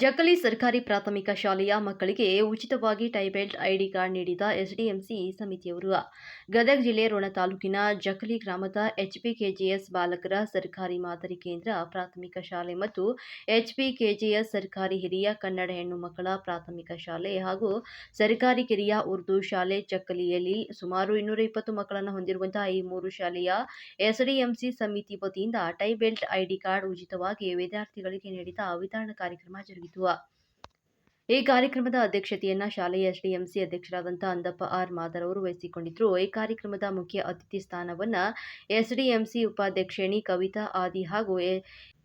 ಜಕ್ಕಲಿ ಸರ್ಕಾರಿ ಪ್ರಾಥಮಿಕ ಶಾಲೆಯ ಮಕ್ಕಳಿಗೆ ಉಚಿತವಾಗಿ ಟೈಬೆಲ್ಟ್ ಐಡಿ ಕಾರ್ಡ್ ನೀಡಿದ ಎಸ್ಡಿಎಂಸಿ ಸಮಿತಿಯವರು. ಗದಗ ಜಿಲ್ಲೆ ರೋಣ ತಾಲೂಕಿನ ಜಕಲಿ ಗ್ರಾಮದ ಎಚ್ಪಿಕೆಜಿಎಸ್ ಬಾಲಕರ ಸರ್ಕಾರಿ ಮಾದರಿ ಕೇಂದ್ರ ಪ್ರಾಥಮಿಕ ಶಾಲೆ ಮತ್ತು ಎಚ್ಪಿಕೆಜಿಎಸ್ ಸರ್ಕಾರಿ ಹಿರಿಯ ಕನ್ನಡ ಹೆಣ್ಣು ಮಕ್ಕಳ ಪ್ರಾಥಮಿಕ ಶಾಲೆ ಹಾಗೂ ಸರ್ಕಾರಿ ಕಿರಿಯ ಉರ್ದು ಶಾಲೆ ಜಕ್ಕಲಿಯಲ್ಲಿ ಸುಮಾರು ಇನ್ನೂರ ಇಪ್ಪತ್ತು ಮಕ್ಕಳನ್ನು ಹೊಂದಿರುವಂತಹ ಈ ಮೂರು ಶಾಲೆಯ ಎಸ್ಡಿಎಂಸಿ ಸಮಿತಿ ವತಿಯಿಂದ ಟೈಬೆಲ್ಟ್ ಐಡಿ ಕಾರ್ಡ್ ಉಚಿತವಾಗಿ ವಿದ್ಯಾರ್ಥಿಗಳಿಗೆ ನೀಡಿದ ವಿತರಣಾ ಕಾರ್ಯಕ್ರಮ ಜರುಗಿತು. ಈ ಕಾರ್ಯಕ್ರಮದ ಅಧ್ಯಕ್ಷತೆಯನ್ನ ಶಾಲೆಯ ಎಸ್ಡಿಎಂಸಿ ಅಧ್ಯಕ್ಷರಾದಂಥ ಅಂದಪ್ಪ ಆರ್ ಮಾದರ್ ಅವರು ವಹಿಸಿಕೊಂಡಿದ್ರು. ಈ ಕಾರ್ಯಕ್ರಮದ ಮುಖ್ಯ ಅತಿಥಿ ಸ್ಥಾನವನ್ನ ಎಸ್ಡಿಎಂಸಿ ಉಪಾಧ್ಯಕ್ಷಿಣಿ ಕವಿತಾ ಆದಿ ಹಾಗೂ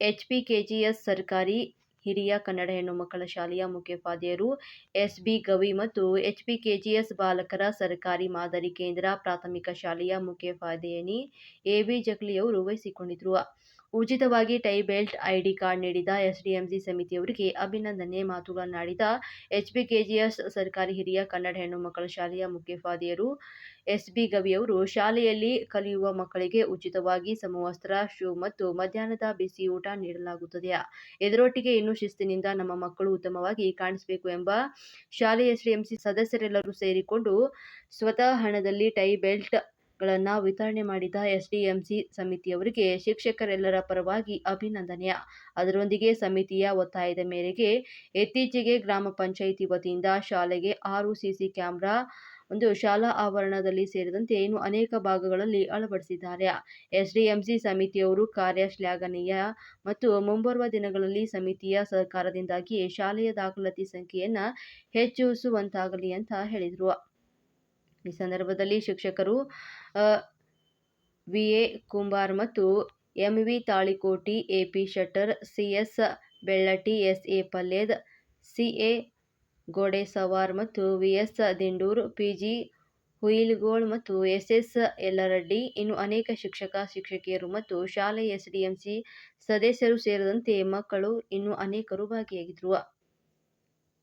ಎಚ್ ಪಿ ಕೆಜಿಎಸ್ ಸರ್ಕಾರಿ ಹಿರಿಯ ಕನ್ನಡ ಹೆಣ್ಣು ಮಕ್ಕಳ ಶಾಲೆಯ ಮುಖ್ಯೋಪಾಧ್ಯಾಯರು ಎಸ್ಬಿ ಗವಿ ಮತ್ತು ಎಚ್ ಪಿ ಕೆಜಿಎಸ್ ಬಾಲಕರ ಸರ್ಕಾರಿ ಮಾದರಿ ಕೇಂದ್ರ ಪ್ರಾಥಮಿಕ ಶಾಲೆಯ ಮುಖ್ಯೋಪಾಧ್ಯಾಯಿನಿ ಎಬಿ ಜಗ್ಲಿಯವರು ವಹಿಸಿಕೊಂಡಿದ್ರು. ಉಚಿತವಾಗಿ ಟೈ ಬೆಲ್ಟ್ ಐಡಿ ಕಾರ್ಡ್ ನೀಡಿದ ಎಸ್ಡಿಎಂಸಿ ಸಮಿತಿಯವರಿಗೆ ಅಭಿನಂದನೆ. ಮಾತುಗಳನ್ನಾಡಿದ ಎಚ್ಬಿಕೆಜಿಎಸ್ ಸರ್ಕಾರಿ ಹಿರಿಯ ಕನ್ನಡ ಹೆಣ್ಣು ಮಕ್ಕಳ ಶಾಲೆಯ ಮುಖ್ಯೋಪಾಧ್ಯಾಯರು ಎಸ್ಬಿ ಗವಿಯವರು ಶಾಲೆಯಲ್ಲಿ ಕಲಿಯುವ ಮಕ್ಕಳಿಗೆ ಉಚಿತವಾಗಿ ಸಮವಸ್ತ್ರ, ಶೂ ಮತ್ತು ಮಧ್ಯಾಹ್ನದ ಬಿಸಿ ಊಟ ನೀಡಲಾಗುತ್ತದೆ. ಇದರೊಟ್ಟಿಗೆ ಇನ್ನೂ ಶಿಸ್ತಿನಿಂದ ನಮ್ಮ ಮಕ್ಕಳು ಉತ್ತಮವಾಗಿ ಕಾಣಿಸಬೇಕು ಎಂಬ ಶಾಲೆಯ ಎಸ್ಡಿಎಂಸಿ ಸದಸ್ಯರೆಲ್ಲರೂ ಸೇರಿಕೊಂಡು ಸ್ವತಃ ಹಣದಲ್ಲಿ ಟೈ ಬೆಲ್ಟ್ ಗಳನ್ನು ವಿತರಣೆ ಮಾಡಿದ ಎಸ್ಡಿಎಂಸಿ ಸಮಿತಿಯವರಿಗೆ ಶಿಕ್ಷಕರೆಲ್ಲರ ಪರವಾಗಿ ಅಭಿನಂದನೆ. ಅದರೊಂದಿಗೆ ಸಮಿತಿಯ ಒತ್ತಾಯದ ಮೇರೆಗೆ ಇತ್ತೀಚೆಗೆ ಗ್ರಾಮ ಪಂಚಾಯಿತಿ ವತಿಯಿಂದ ಶಾಲೆಗೆ ಆರು ಸಿಸಿ ಕ್ಯಾಮೆರಾ, ಒಂದು ಶಾಲಾ ಆವರಣದಲ್ಲಿ ಸೇರಿದಂತೆ ಇನ್ನು ಅನೇಕ ಭಾಗಗಳಲ್ಲಿ ಅಳವಡಿಸಿದ್ದಾರೆ. ಎಸ್ಡಿಎಂಸಿ ಸಮಿತಿಯವರು ಕಾರ್ಯ ಶ್ಲಾಘನೀಯ ಮತ್ತು ಮುಂಬರುವ ದಿನಗಳಲ್ಲಿ ಸಮಿತಿಯ ಸಹಕಾರದಿಂದಾಗಿ ಶಾಲೆಯ ದಾಖಲಾತಿ ಸಂಖ್ಯೆಯನ್ನು ಹೆಚ್ಚಿಸುವಂತಾಗಲಿ ಅಂತ ಹೇಳಿದರು. ಈ ಸಂದರ್ಭದಲ್ಲಿ ಶಿಕ್ಷಕರು ವಿ. ಎ. ಕುಂಬಾರ್ ಮತ್ತು M. V. Talikoti A P Shettar C S Bellatti, S. A. Palled A. Godesawar ಮತ್ತು ವಿಎಸ್ ದಿಂಡೂರ್ ಪಿಜಿ ಹುಯಿಲ್ಗೋಳ್ ಮತ್ತು ಎಸ್ಎಸ್ ಯಲ್ಲರಡ್ಡಿ ಇನ್ನು ಅನೇಕ ಶಿಕ್ಷಕ, ಶಿಕ್ಷಕಿಯರು ಮತ್ತು ಶಾಲೆ ಎಸ್ಡಿಎಂಸಿ ಸದಸ್ಯರು ಸೇರಿದಂತೆ ಮಕ್ಕಳು ಇನ್ನು ಅನೇಕರು ಭಾಗಿಯಾಗಿದ್ದರು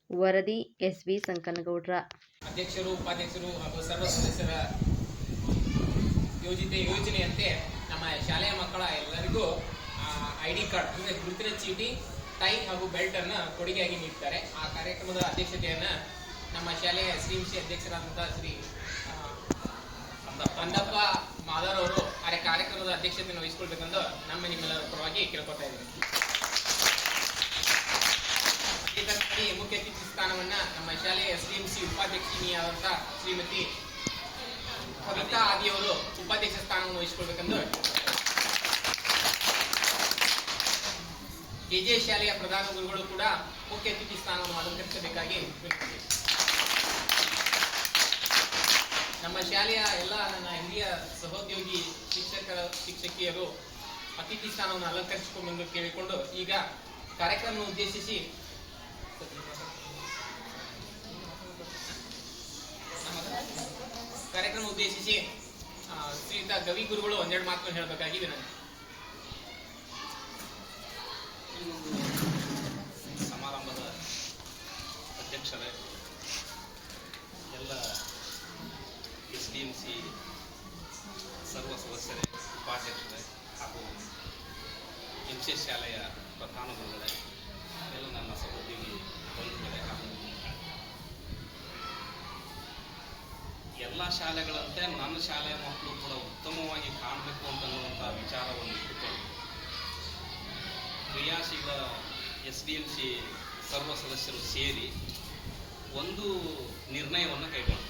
ವರದಿ ಎಸ್ಬಿ ಸಂಕನಗೌಡ್ರ. ಅಧ್ಯಕ್ಷರು, ಉಪಾಧ್ಯಕ್ಷರು ಹಾಗೂ ಸರ್ವ ಸದಸ್ಯರ ಯೋಜಿತ ಯೋಜನೆಯಂತೆ ನಮ್ಮ ಶಾಲೆಯ ಮಕ್ಕಳ ಎಲ್ಲರಿಗೂ ಐ ಡಿ ಕಾರ್ಡ್ ಅಂದರೆ ಗುರುತಿನ ಚೀಟಿ, ಟೈ ಹಾಗೂ ಬೆಲ್ಟ್ ಅನ್ನ ಕೊಡುಗೆಯಾಗಿ ನೀಡ್ತಾರೆ. ಆ ಕಾರ್ಯಕ್ರಮದ ಅಧ್ಯಕ್ಷತೆಯನ್ನ ನಮ್ಮ ಶಾಲೆಯ ಸಿಎಂಸಿ ಅಧ್ಯಕ್ಷರಾದಂತಹ ಶ್ರೀ ಬಂದಪ್ಪ ಮಾದರ್ ಅವರು ಕಾರ್ಯಕ್ರಮದ ಅಧ್ಯಕ್ಷತೆಯನ್ನು ವಹಿಸಿಕೊಳ್ಬೇಕೆಂದು ನಮ್ಮ ನಿಮ್ಮೆಲ್ಲರ ಪರವಾಗಿ ಕೇಳ್ಕೊತಾ ಇದ್ದೀನಿ. ಇದಕ್ಕಾಗಿ ಮುಖ್ಯ ಅತಿಥಿ ಸ್ಥಾನವನ್ನ ನಮ್ಮ ಶಾಲೆಯ ಎಸ್ ಡಿ ಎಂ ಸಿ ಉಪಾಧ್ಯಕ್ಷಿನಿಯಾದಂಥ ಶ್ರೀಮತಿ ಕವಿತಾ ಆದಿಯವರು ಉಪಾಧ್ಯಕ್ಷ ಸ್ಥಾನವನ್ನು ವಹಿಸಿಕೊಳ್ಬೇಕೆಂದು ಕೆಜೆ ಶಾಲೆಯ ಪ್ರಧಾನ ಗುರುಗಳು ಕೂಡ ಮುಖ್ಯ ಅತಿಥಿ ಸ್ಥಾನವನ್ನು ಅಲಂಕರಿಸಬೇಕಾಗಿ. ನಮ್ಮ ಶಾಲೆಯ ಎಲ್ಲ ನನ್ನ ಹಿರಿಯ ಸಹೋದ್ಯೋಗಿ ಶಿಕ್ಷಕರ ಶಿಕ್ಷಕಿಯರು ಅತಿಥಿ ಸ್ಥಾನವನ್ನು ಅಲಂಕರಿಸಿಕೊಂಡು ಕೇಳಿಕೊಂಡು ಈಗ ಕಾರ್ಯಕ್ರಮ ಉದ್ದೇಶಿಸಿ ಕಾರ್ಯಕ್ರಮ ಉದ್ದೇಶಿಸಿ ಶ್ರೀಯುತ ಗವಿ ಗುರುಗಳು ಒಂದೆರಡು ಮಾತು ಹೇಳಬೇಕಾಗಿ ನಾನು ಸಮಾರಂಭದ ಅಧ್ಯಕ್ಷರೇ, ಎಲ್ಲ ಎಸ್ ಡಿ ಎಂ ಸಿ ಸರ್ವ ಸದಸ್ಯರೇ, ಉಪಾಧ್ಯಕ್ಷರೇ ಹಾಗೂ ಎಂ ಸಿ ಶಾಲೆಯ ಪ್ರಧಾನ ಗುರುಗಳೇ ಎಲ್ಲ ನನ್ನ ಸಹೋದ್ಯೋಗಿ ಬಂಧುಗಳೇ ಹಾಗೂ ಎಲ್ಲ ಶಾಲೆಗಳಂತೆ ನನ್ನ ಶಾಲೆಯ ಮಕ್ಕಳು ಕೂಡ ಉತ್ತಮವಾಗಿ ಕಾಣಬೇಕು ಅಂತನ್ನುವಂಥ ವಿಚಾರವನ್ನು ಇಟ್ಟುಕೊಂಡು ಕ್ರಿಯಾಶೀಲ ಎಸ್ ಡಿ ಎಂ ಸಿ ಸರ್ವ ಸದಸ್ಯರು ಸೇರಿ ಒಂದು ನಿರ್ಣಯವನ್ನು ಕೈಗೊಂಡು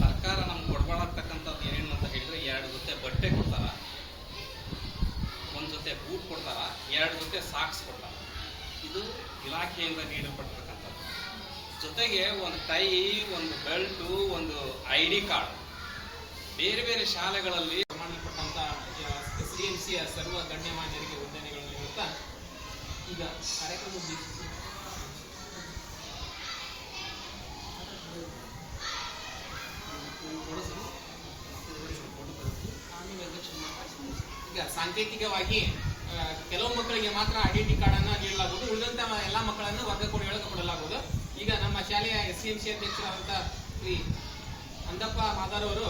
ಸರ್ಕಾರ ನಮ್ಗೆ ಕೊಡಬಾರ್ದಕ್ಕಂಥದ್ದು ಏನೇನು ಅಂತ ಹೇಳಿದ್ರೆ ಎರಡು ಜೊತೆ ಬಟ್ಟೆ ಕೊಡ್ತಾರ, ಒಂದು ಜೊತೆ ಬೂಟ್ ಕೊಡ್ತಾರ, ಎರಡು ಜೊತೆ ಸಾಕ್ಸ್ ಕೊಡ್ತಾರ. ಇದು ಇಲಾಖೆಯಿಂದ ನೀಡಲ್ಪಟ್ಟಿರ್ತಕ್ಕಂಥದ್ದು ಜೊತೆಗೆ ಒಂದು ಟೈ ಒಂದು ಬೆಲ್ಟು, ಒಂದು ಐ ಡಿ ಕಾರ್ಡ್. ಬೇರೆ ಬೇರೆ ಶಾಲೆಗಳಲ್ಲಿ ಸಂಬಂಧಪಟ್ಟಂತ ಸಿ ಎಂ ಸಿಯ ಸರ್ವ ಗಣ್ಯಮಾನ್ಯರಿಗೆ ವಂದನೆಗಳನ್ನು ಹೇಳ್ತಾ ಈಗ ಕಾರ್ಯಕ್ರಮ ಈಗ ಸಾಂಕೇತಿಕವಾಗಿ ಕೆಲವು ಮಕ್ಕಳಿಗೆ ಮಾತ್ರ ಐಡೆಂಟಿ ಕಾರ್ಡ್ ಅನ್ನು ನೀಡಲಾಗುವುದು. ಉಳಿದಂತ ಎಲ್ಲಾ ಮಕ್ಕಳನ್ನು ವರ್ಗ ಕೊಡುಗೆಗಳಿಗೆ ಕೊಡಲಾಗುವುದು. ಈಗ ನಮ್ಮ ಶಾಲೆಯ ಎಸ್ ಸಿ ಎಂ ಸಿ ಅಧ್ಯಕ್ಷರಾದಂತ ಶ್ರೀ ಅಂದಪ್ಪ ಮಾದಾರ್ ಅವರು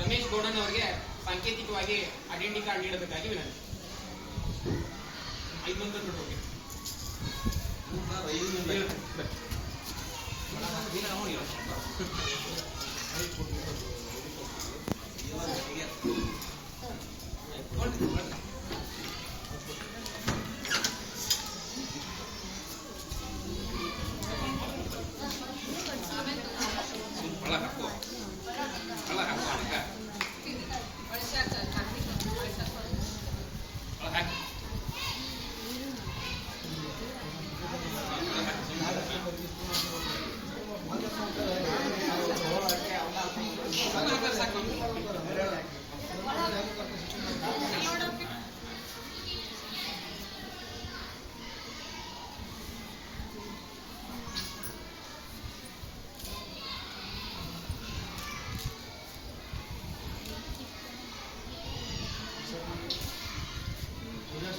ರಮೇಶ್ ಗೌಡನ್ ಅವರಿಗೆ ಸಾಂಕೇತಿಕವಾಗಿ ಐಡೆಂಟಿ ಕಾರ್ಡ್ ನೀಡಬೇಕಾಗಿ ವಿನಂತಿ. ಐದು ಮಂದಿ ಬಿಟ್ಟು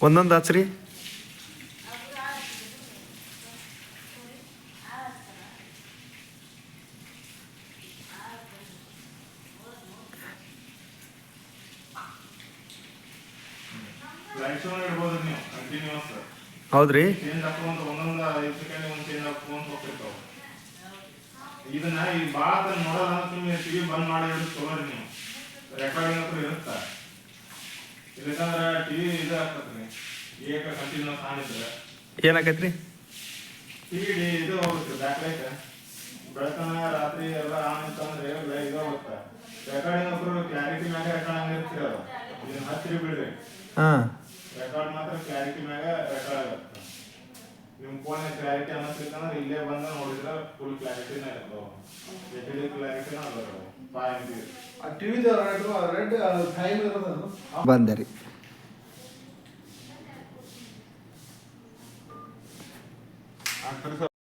ಒಂದೊಂದು ಹಚ್ರಿ ಲೈಟ್ ಶೋ ಇಡ್ಬೋದು ನೀವು ಕಂಟಿನ್ಯೂಸ್ ಹೌದ್ರಿ? ಚೇಂಜ್ ಒಂದೊಂದು ಒಂದು ಚೇಂಜ್ ಹಾಕೊಂಡು ಹೋಗ್ತಿರ್ತಾವ ಇದನ್ನ ಈ ಭಾಳ ನೋಡಲ್ಲ ಅಂತ ನೀವು ಟಿವಿ ಬಂದ್ ಮಾಡಿ ಚಲೋ ರೀ ನೀವು ರೆಕಾರ್ಡಿಂಗ್ ಹತ್ರ ಇರುತ್ತ ಇಲ್ಲಂದ್ರೆ ಟಿವಿ ಇದು ಆಗ್ತದ್ರಿ ಏಕ ಕಂಟಿನ್ಯೂಸ್ ಆನ್ ಇದ್ರೆ ಏನಾಕೈತ್ರಿ? ಟಿವಿ ಇದು ಹೋಗುತ್ತೆ ರಾತ್ರಿ ಎಲ್ಲ ಆನ್ ಅಂತಂದ್ರೆ ಲೈ- ಇದು ಹೋಗುತ್ತೆ ರೆಕಾರ್ಡಿಂಗ್ ಹತ್ರ ಕ್ಲಾರಿಟಿ ಮ್ಯಾಗ ರೆಕಾರ್ಡ್ ಹಚ್ಚಿರಿ ಬಿಡ್ರಿ ಹಾಂ. ರೆಕಾರ್ಡ್ ಮಾತ್ರ ಕ್ಲಾರಿಟಿ ಮ್ಯಾಗ ರೆಕಾರ್ಡ್ ಆಗುತ್ತೆ. ನಿಮ್ಮ ಫೋನ್ ಕ್ಲಾರಿಟಿ ಅನ್ನಿಸ್ಲಿಕ್ಕಂದ್ರೆ ಇಲ್ಲೇ ಬಂದ ನೋಡಿದ್ರೆ ಫುಲ್ ಕ್ಲಾರಿಟಿನ ಇರ್ತಾವ ಎಚ್ ಡಿ ಕ್ಲಾರಿಟಿನ ಅದ ಫೈವ್ ಎಂ ಬಿ ಆ ಟಿವಿದ ರೆಡ್ ರೆಡ್ ಟೈಮ್ ಇರೋದು ಬಂದೆ